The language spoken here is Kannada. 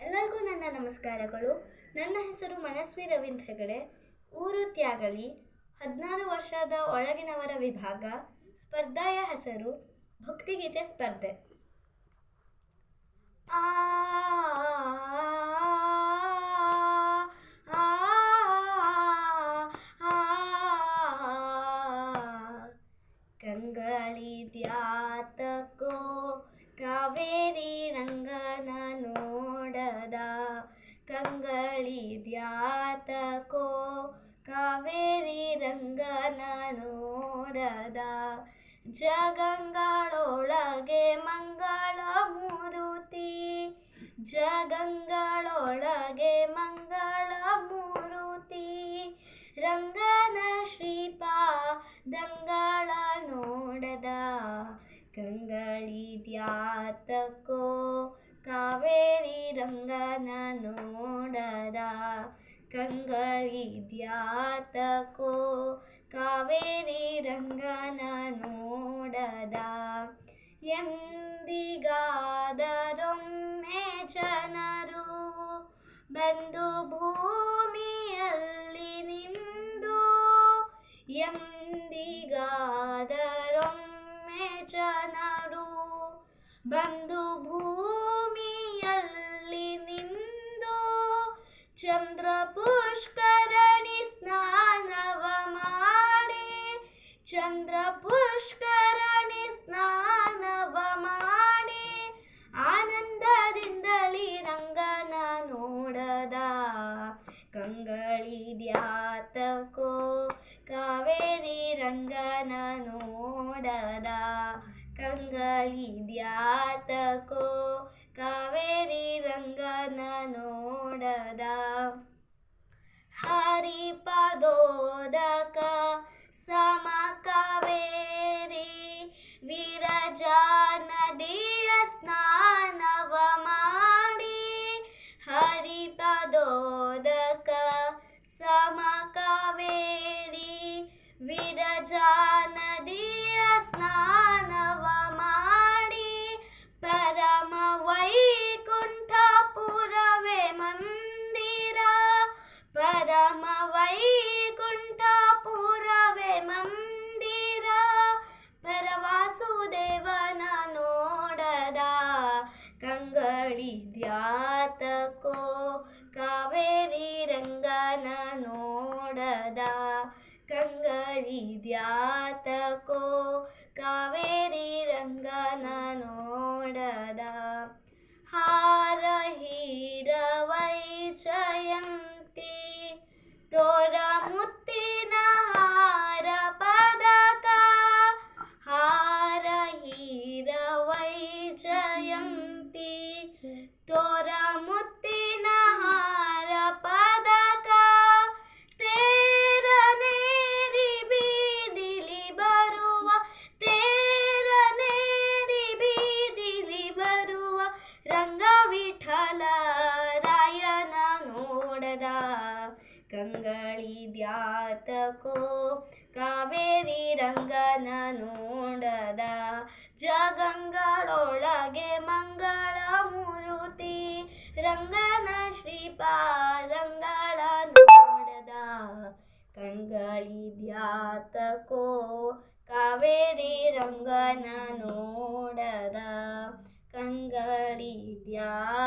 ಎಲ್ಲರಿಗೂ ನನ್ನ ನಮಸ್ಕಾರಗಳು ನನ್ನ ಹೆಸರು ಮನಸ್ವಿ ರವೀಂದ್ರ ಹೆಗಡೆ ಊರು ತ್ಯಾಗಲಿ ಹದಿನಾರು ವರ್ಷದ ಒಳಗಿನವರ ವಿಭಾಗ ಸ್ಪರ್ಧಾಯ ಹೆಸರು ಭಕ್ತಿಗೀತೆ ಸ್ಪರ್ಧೆ ಆ ಆ, ಕಂಗಳಿದ್ಯಾತಕೋ? ಕಾವೇರಿ ರಂಗನ ನೋಡದ. ಜಗಂಗಳೊಳಗೆ ಮಂಗಳ ಮೂರುತಿ. ಜಗಂಗಳೊಳಗೆ ಮಂಗಳ ಮೂರುತಿ. ರಂಗನ ಶ್ರೀಪಾದಂಗಳ ನೋಡದ. ಕಂಗಳಿದ್ಯಾತಕೋ? ಕಾವೇರಿ ರಂಗನ ನೋಡದ ಕಂಗಳಿದ್ಯಾತಕೋ ಕಾವೇರಿ ರಂಗನ ನೋಡದ ಎಂದಿಗಾದರೊಮ್ಮೆ ಜನರು ಬಂದು ಭೂಮಿಯಲ್ಲಿ ನಿಂದು ಎಂದಿಗಾದರೊಮ್ಮೆ ಜನರು ಬಂದು ಚಂದ್ರ ಪುಷ್ಕರಣಿ ಸ್ನಾನವ ಮಾಡಿ. ಚಂದ್ರ ಪುಷ್ಕರಣಿ ಸ್ನಾನವ ಮಾಡಿ. ಆನಂದದಿಂದಲಿ ರಂಗನ ನೋಡದ. ಕಂಗಳಿದ್ಯಾತಕೋ, ಕಾವೇರಿ ರಂಗನ ನೋಡದ. ಕಂಗಳಿದ್ಯಾತಕೋ ನೋಡದ. ಹರಿಪದೋದಕ ಸಮ ಕಾವೇರಿ ವಿರಜಾ ನದಿಯ ಸ್ನಾನವ ಮಾಡಿ ಹರಿಪದೋದಕ ನೋಡದ ಕಂಗಳಿದ್ಯಾತಕೋ ಕಾವೇರಿ ರಂಗನ ಕಂಗಳಿದ್ಯಾತಕೋ, ಕಾವೇರಿ ರಂಗನ ನೋಡದ, ಜಗಂಗಳೊಳಗೆ ಮಂಗಳ ಮೂರುತಿ, ರಂಗನ ಶ್ರೀಪಾದಂಗಳ ನೋಡದ. ಕಂಗಳಿದ್ಯಾತಕೋ, ಕಾವೇರಿ ರಂಗನ ನೋಡದ ಕಂಗಳಿದ್ಯಾತಕೋ